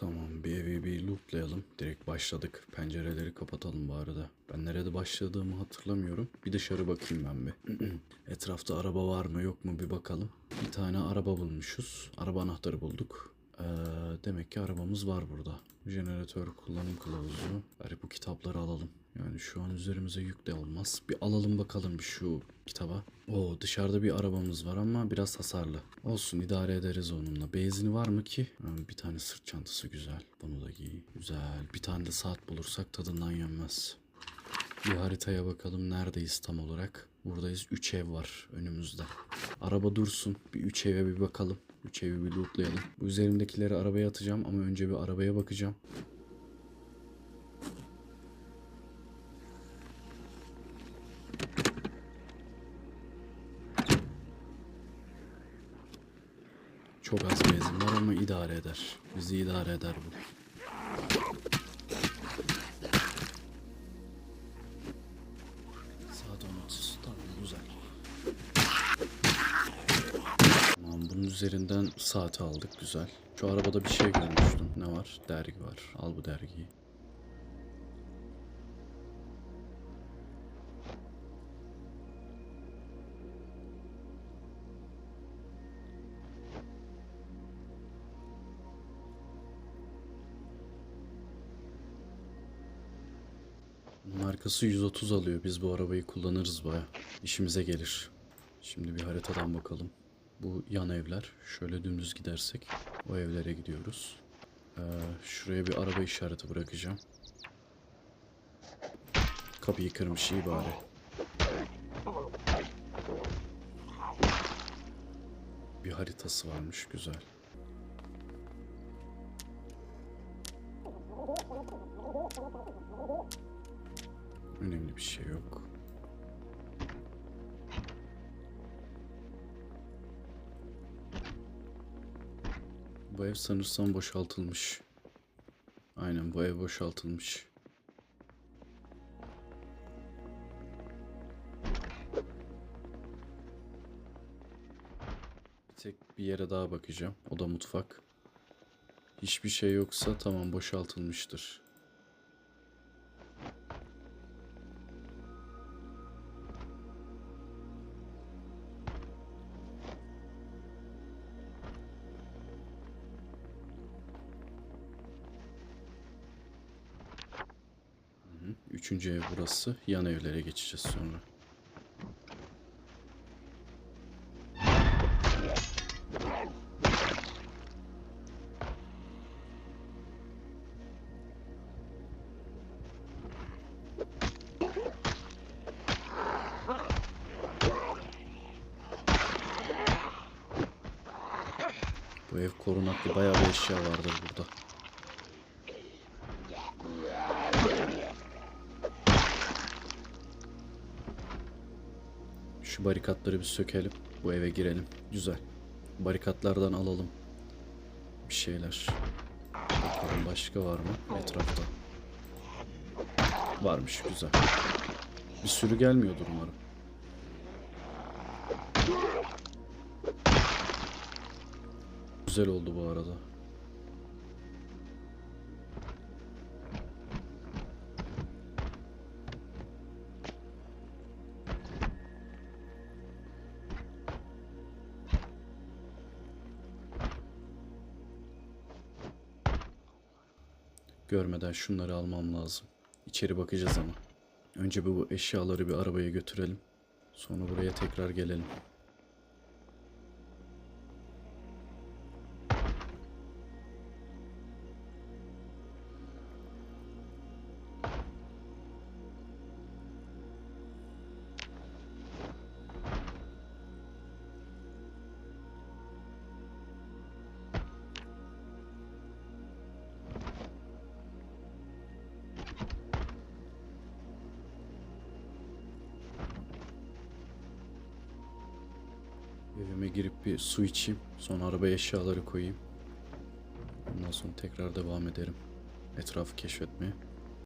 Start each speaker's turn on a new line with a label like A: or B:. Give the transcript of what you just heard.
A: Tamam bir evi bir lootlayalım. Direkt başladık. Pencereleri kapatalım bu arada. Ben nerede başladığımı hatırlamıyorum. Bir dışarı bakayım ben bir. Etrafta araba var mı yok mu bir bakalım. Bir tane araba bulmuşuz. Araba anahtarı bulduk. Ee, demek ki arabamız var burada. Jeneratör kullanım kılavuzu. Bari bu kitapları alalım. Yani şu an üzerimize yük de olmaz. Bir alalım bakalım şu kitaba. Oo dışarıda bir arabamız var ama biraz hasarlı. Olsun idare ederiz onunla. Benzini var mı ki? Bir tane sırt çantası güzel. Bunu da giy. Güzel. Bir tane de saat bulursak tadından yenmez. Bir haritaya bakalım neredeyiz tam olarak. Buradayız. 3 ev var önümüzde. Araba dursun. Bir 3 eve bir bakalım. 3 evi bir lootlayalım. Bu üzerimdekileri arabaya atacağım ama önce bir arabaya bakacağım. Çok az benzin var ama idare eder. Bizi idare eder bu. Saat 10.30. Tamam güzel. Tamam bunun üzerinden saati aldık güzel. Şu arabada bir şey görmüştüm. Ne var? Dergi var. Al bu dergiyi. Markası 130 alıyor. Biz bu arabayı kullanırız baya. İşimize gelir. Şimdi bir haritadan bakalım. Bu yan evler. Şöyle dümdüz gidersek o evlere gidiyoruz. Ee, şuraya bir araba işareti bırakacağım. Kapıyı kırmış iyi bari. Bir haritası varmış güzel. Önemli bir şey yok. Bu ev sanırsam boşaltılmış. Aynen bu ev boşaltılmış. Bir tek bir yere daha bakacağım. O da mutfak. Hiçbir şey yoksa tamam boşaltılmıştır. Üçüncü ev burası. Yan evlere geçeceğiz sonra. Bu ev korunaklı bayağı bir eşya vardır burada. Şu barikatları bir sökelim. Bu eve girelim. Güzel. Barikatlardan alalım. Bir şeyler. Bakalım başka var mı etrafta? Varmış güzel. Bir sürü gelmiyordur umarım. Güzel oldu bu arada. Görmeden şunları almam lazım. İçeri bakacağız ama. Önce bu eşyaları bir arabaya götürelim. Sonra buraya tekrar gelelim. Evime girip bir su içeyim. Sonra arabaya eşyaları koyayım. Ondan sonra tekrar devam ederim. Etrafı keşfetmeye.